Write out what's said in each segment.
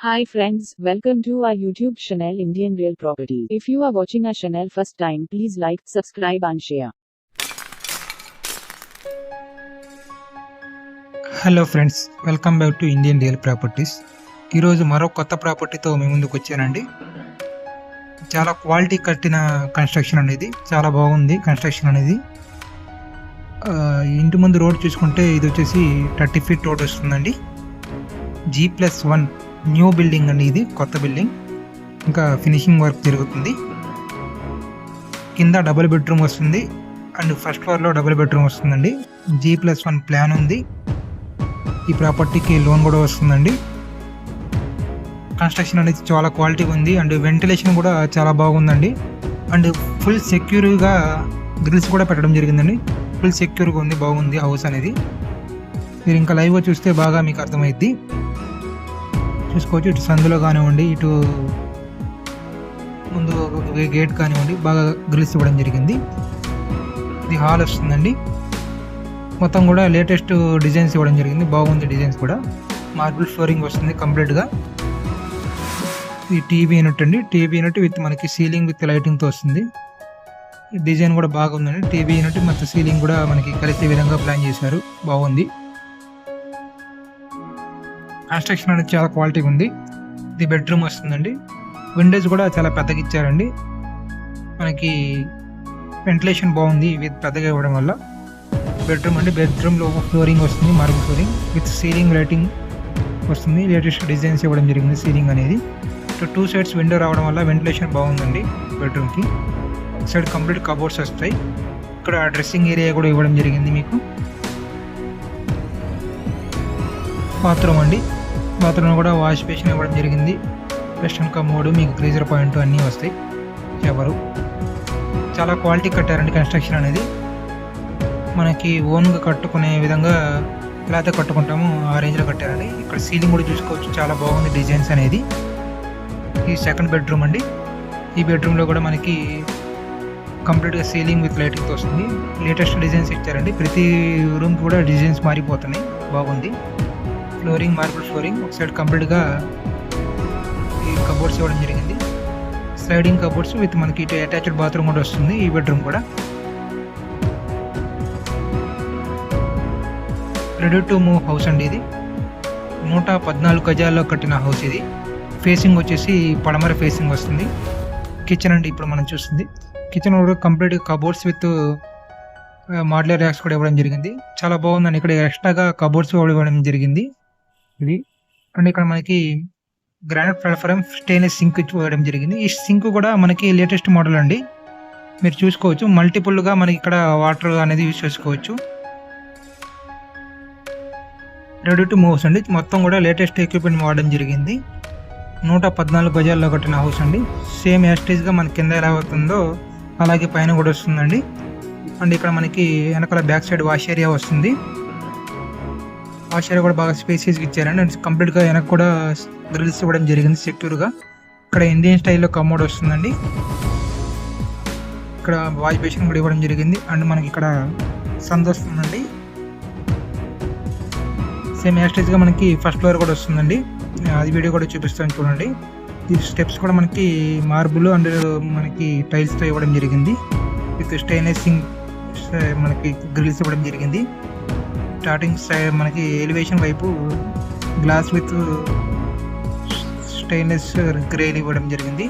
Hi friends, welcome to our YouTube channel Indian Real Property. If you are watching our channel first time, please like, subscribe and share. Hello friends welcome back to Indian real properties ఈరోజు మరో కొత్త ప్రాపర్టీతో మీ ముందుకు వచ్చానండి. చాలా quality కట్టిన construction అనేది చాలా బాగుంది కన్స్ట్రక్షన్ అనేది. ఇంటి ముందు రోడ్ చూసుకుంటే ఇది వచ్చేసి థర్టీ ఫీట్ రోడ్ వస్తుందండి. G plus one new building అండి ఇది కొత్త బిల్డింగ్. ఇంకా ఫినిషింగ్ వర్క్ జరుగుతుంది. కింద డబుల్ బెడ్రూమ్ వస్తుంది. అండ్ ఫస్ట్ ఫ్లోర్లో డబుల్ బెడ్రూమ్ వస్తుందండి. జీ ప్లస్ వన్ ప్లాన్ ఉంది. ఈ ప్రాపర్టీకి లోన్ కూడా వస్తుందండి. కన్స్ట్రక్షన్ అనేది చాలా క్వాలిటీ ఉంది. అండ్ వెంటిలేషన్ కూడా చాలా బాగుందండి. అండ్ ఫుల్ సెక్యూర్గా గ్రిల్స్ కూడా పెట్టడం జరిగిందండి. ఫుల్ సెక్యూర్గా ఉంది బాగుంది హౌస్ అనేది. మీరు ఇంకా లైవ్గా చూస్తే బాగా మీకు అర్థమైద్ది. చూసుకోవచ్చు ఇటు సందులో కానివ్వండి ఇటు ముందు గేట్ కానివ్వండి బాగా గ్రిల్స్ ఇవ్వడం జరిగింది. ఇది హాల్ వస్తుందండి. మొత్తం కూడా లేటెస్ట్ డిజైన్స్ ఇవ్వడం జరిగింది. బాగుంది డిజైన్స్ కూడా. మార్బుల్ ఫ్లోరింగ్ వస్తుంది కంప్లీట్గా. ఇది టీవీ యూనిట్ అండి. టీవీ యూనిట్ విత్ మనకి సీలింగ్ విత్ లైటింగ్తో వస్తుంది. డిజైన్ కూడా బాగుందండి. టీవీ యూనిట్ మొత్తం సీలింగ్ కూడా మనకి కలిసే విధంగా ప్లాన్ చేశారు. బాగుంది. కన్స్ట్రక్షన్ అనేది చాలా క్వాలిటీ ఉంది. ఇది బెడ్రూమ్ వస్తుందండి. విండోస్ కూడా చాలా పెద్దగా ఇచ్చారండి. మనకి వెంటిలేషన్ బాగుంది. విత్ పెద్దగా ఇవ్వడం వల్ల. బెడ్రూమ్ అంటే బెడ్రూమ్లో ఫ్లోరింగ్ వస్తుంది marble flooring with ceiling lighting వస్తుంది. లేటెస్ట్ డిజైన్స్ ఇవ్వడం జరిగింది సీలింగ్ అనేది. సో టూ సైడ్స్ విండో రావడం వల్ల వెంటిలేషన్ బాగుందండి బెడ్రూమ్కి ఒక సైడ్ కంప్లీట్ కబోర్డ్స్ వస్తాయి. ఇక్కడ డ్రెస్సింగ్ ఏరియా కూడా ఇవ్వడం జరిగింది మీకు. బాత్రూమ్ అండి. బాత్రూమ్ కూడా వాష్ బేసిన్ ఇవ్వడం జరిగింది. వెస్టర్న్ కమోడ్ మీకు గ్రీజర్ పాయింట్ అన్నీ వస్తాయి. ఎవరు? చాలా క్వాలిటీ కట్టారండి కన్స్ట్రక్షన్ అనేది. మనకి ఓన్గా కట్టుకునే విధంగా ఎలా అయితే కట్టుకుంటామో ఆ రేంజ్లో కట్టారండి. ఇక్కడ సీలింగ్ కూడా చూసుకోవచ్చు చాలా బాగుంది డిజైన్స్ అనేది. ఈ సెకండ్ బెడ్రూమ్ అండి. ఈ బెడ్రూమ్లో కూడా మనకి కంప్లీట్గా సీలింగ్ విత్ లైటింగ్తో వస్తుంది. లేటెస్ట్ డిజైన్స్ ఇచ్చారండి. ప్రతి రూమ్ కూడా డిజైన్స్ మారిపోతున్నాయి. బాగుంది. ఫ్లోరింగ్ మార్బుల్ ఫ్లోరింగ్ ఒక సైడ్ కంప్లీట్గా ఈ కబోర్డ్స్ ఇవ్వడం జరిగింది. స్లైడింగ్ కబోర్డ్స్ విత్ మనకి ఇటు అటాచ్డ్ బాత్రూమ్ కూడా వస్తుంది ఈ బెడ్రూమ్ కూడా. రెడీ టు మూవ్ హౌస్ అండి ఇది. నూట పద్నాలుగు గజాల్లో కట్టిన హౌస్ ఇది. ఫేసింగ్ వచ్చేసి పడమర ఫేసింగ్ వస్తుంది. కిచెన్ అండి ఇప్పుడు మనం చూస్తుంది. కిచెన్ కూడా complete cupboards with modular racks కూడా ఇవ్వడం జరిగింది. చాలా బాగుందండి. ఇక్కడ ఎక్స్ట్రాగా కబోర్డ్స్ కూడా ఇవ్వడం జరిగింది. ఇది. అండ్ ఇక్కడ మనకి గ్రానైట్ ప్లాట్ఫారం స్టెయిన్లెస్ సింక్ ఇవ్వడం జరిగింది. ఈ సింక్ కూడా మనకి లేటెస్ట్ మోడల్ అండి. మీరు చూసుకోవచ్చు. మల్టిపుల్గా మనకి ఇక్కడ వాటర్ అనేది యూజ్ చేసుకోవచ్చు. రెడీ టు మూవ్స్ అండి. మొత్తం కూడా లేటెస్ట్ ఎక్విప్మెంట్ వాడడం జరిగింది. నూట పద్నాలుగు గజాల్లో కట్టిన హౌస్ అండి. సేమ్ యాస్టేజ్గా మన కింద ఎలా అవుతుందో అలాగే పైన కూడా వస్తుందండి. అండ్ ఇక్కడ మనకి వెనకాల బ్యాక్ సైడ్ వాష్ ఏరియా వస్తుంది. ఆశ్చర్య కూడా బాగా స్పేసెస్ ఇచ్చారండి అండ్ కంప్లీట్గా వెనక్కి కూడా గ్రిల్స్ ఇవ్వడం జరిగింది సెక్యూర్గా. ఇక్కడ ఇండియన్ స్టైల్లో కమోడ్ వస్తుందండి. ఇక్కడ వాష్ బేసిన్ కూడా ఇవ్వడం జరిగింది. అండ్ మనకి ఇక్కడ సంద వస్తుందండి. సేమ్ యాస్టేజ్గా మనకి ఫస్ట్ ఫ్లోర్ కూడా వస్తుందండి. అది వీడియో కూడా చూపిస్తాను చూడండి. ఈ స్టెప్స్ కూడా మనకి మార్బుల్ అండ్ మనకి టైల్స్తో ఇవ్వడం జరిగింది. విత్ స్టెయిన్లెస్ మనకి గ్రిల్స్ ఇవ్వడం జరిగింది. స్టార్టింగ్ మనకి ఎలివేషన్ వైపు గ్లాస్ విత్ స్టెయిన్లెస్ గ్రేల్ ఇవ్వడం జరిగింది.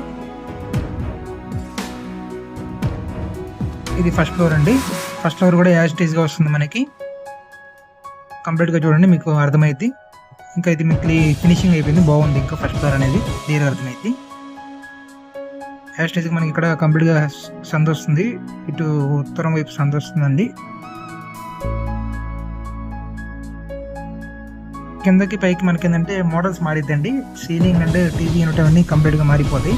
ఇది ఫస్ట్ ఫ్లోర్ అండి. ఫస్ట్ ఫ్లోర్ కూడా యాజిటేజ్గా వస్తుంది మనకి. కంప్లీట్గా చూడండి మీకు అర్థమైద్ది. ఇంకా ఇది మీకు ఫినిషింగ్ అయిపోయింది. బాగుంది ఇంకా ఫస్ట్ ఫ్లోర్ అనేది. క్లియర్ అర్థమైంది యాజిటేజ్గా మనకి ఇక్కడ కంప్లీట్గా సందొస్తుంది. ఇటు ఉత్తరం వైపు సందొస్తుందండి. కిందకి పైకి మనకి ఏంటంటే మోడల్స్ మారిద్దండి. సీలింగ్ అండ్ టీవీ యూనిట్ అవన్నీ కంప్లీట్గా మారిపోతాయి.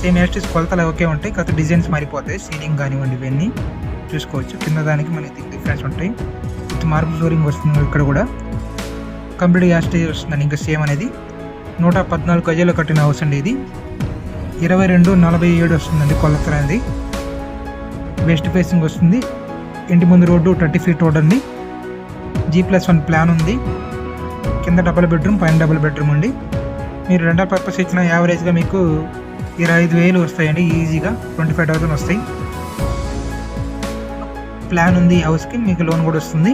సేమ్ యాస్టిస్ కొలతలు ఒకే ఉంటాయి. కాకపోతే డిజైన్స్ మారిపోతాయి. సీలింగ్ కానివ్వండి ఇవన్నీ చూసుకోవచ్చు. కింద దానికి మనకి డిఫరెన్స్ ఉంటాయి. విత్ మార్బుల్ ఫ్లోరింగ్ వస్తుంది ఇక్కడ కూడా. కంప్లీట్ యాస్టేజ్ వస్తుందండి ఇంకా సేమ్ అనేది. నూట పద్నాలుగు గజాలు కట్టిన హౌస్ అండి ఇది. ఇరవై రెండు నలభై ఏడు వస్తుందండి కొలత అనేది. వెస్ట్ ఫేసింగ్ వస్తుంది. ఇంటి ముందు రోడ్డు థర్టీ ఫీట్ రోడ్ అండి. జీ ప్లస్ వన్ ప్లాన్ ఉంది. కింద డబుల్ బెడ్రూమ్ పైన డబుల్ బెడ్రూమ్ అండి. మీరు రెండో పర్పస్ ఇచ్చిన యావరేజ్గా మీకు ఇరవై ఐదు వేలు వస్తాయండి ఈజీగా ట్వంటీ ఫైవ్ థౌసండ్ వస్తాయి. ప్లాన్ ఉంది హౌస్కి మీకు లోన్ కూడా వస్తుంది.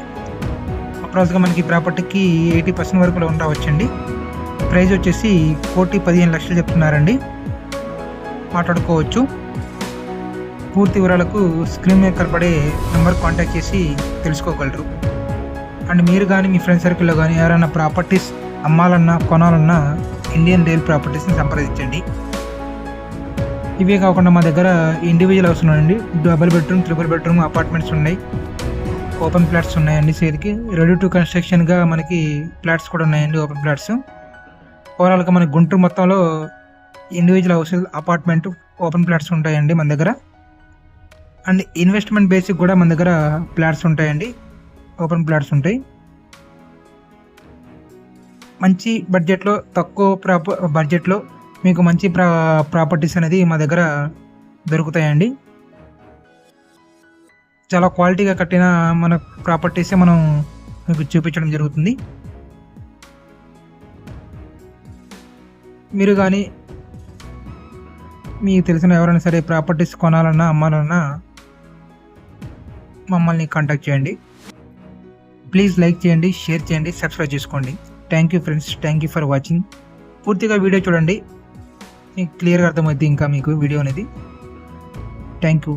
అప్రాక్స్గా మనకి ప్రాపర్టీకి ఎయిటీ పర్సెంట్ వరకు లోన్ రావచ్చండి. ప్రైస్ వచ్చేసి కోటి పదిహేను లక్షలు చెప్తున్నారండి. మాట్లాడుకోవచ్చు. పూర్తి వివరాలకు స్క్రీన్ మీద కనపడే నెంబర్ కాంటాక్ట్ చేసి తెలుసుకోగలరు. అండ్ మీరు కానీ మీ ఫ్రెండ్ సర్కిల్లో కానీ ఎవరైనా ప్రాపర్టీస్ అమ్మాలన్నా కొనాలన్నా ఇండియన్ రియల్ ప్రాపర్టీస్ని సంప్రదించండి. ఇవే కాకుండా మా దగ్గర ఇండివిజువల్ హౌస్ ఉన్నాయండి. Double bedroom triple bedroom apartments ఉన్నాయి. ఓపెన్ ఫ్లాట్స్ ఉన్నాయండి సేల్కి రెడీ టు కన్స్ట్రక్షన్గా మనకి ఫ్లాట్స్ కూడా ఉన్నాయండి ఓపెన్ ఫ్లాట్స్ ఓవరాల్గా మన గుంటూరు మొత్తంలో individual house apartment open flats ఉంటాయండి మన దగ్గర. అండ్ ఇన్వెస్ట్మెంట్ బేసిక్ కూడా మన దగ్గర ఫ్లాట్స్ ఉంటాయండి. ఓపెన్ ప్లాట్స్ ఉంటాయి. మంచి బడ్జెట్లో తక్కువ ప్రాప బడ్జెట్లో మీకు మంచి ప్రా ప్రాపర్టీస్ అనేది మా దగ్గర దొరుకుతాయండి. చాలా క్వాలిటీగా కట్టిన మన ప్రాపర్టీసే మనం మీకు చూపించడం జరుగుతుంది. మీరు కానీ మీకు తెలిసిన ఎవరైనా సరే ప్రాపర్టీస్ కొనాలన్నా అమ్మాలన్నా మమ్మల్ని కాంటాక్ట్ చేయండి. ప్లీజ్ లైక్ చేయండి షేర్ చేయండి సబ్స్క్రైబ్ చేసుకోండి. Thank you friends thank you for watching పూర్తిగా వీడియో చూడండి. మీకు క్లియర్గా అర్థమవుద్ది ఇంకా మీకు వీడియో అనేది. థ్యాంక్ యూ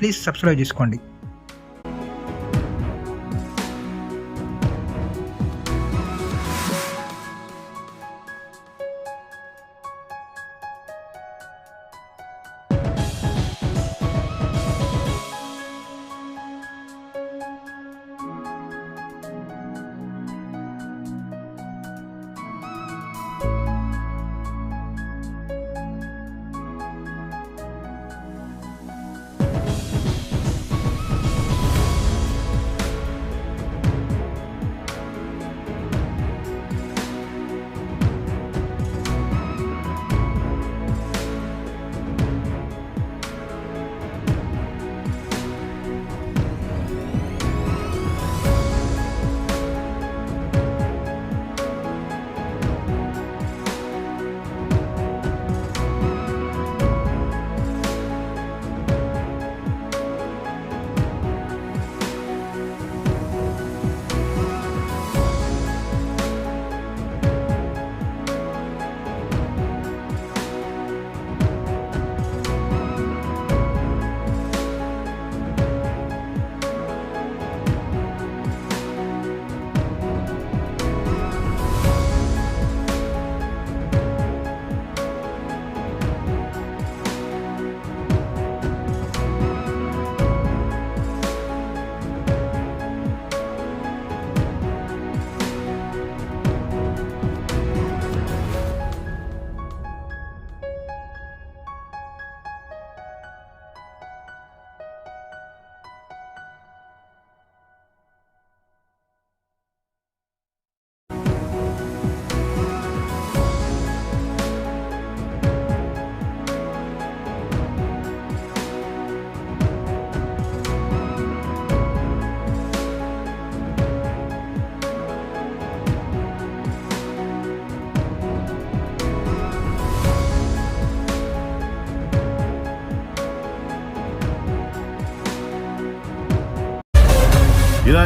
ప్లీజ్ సబ్స్క్రైబ్ చేసుకోండి.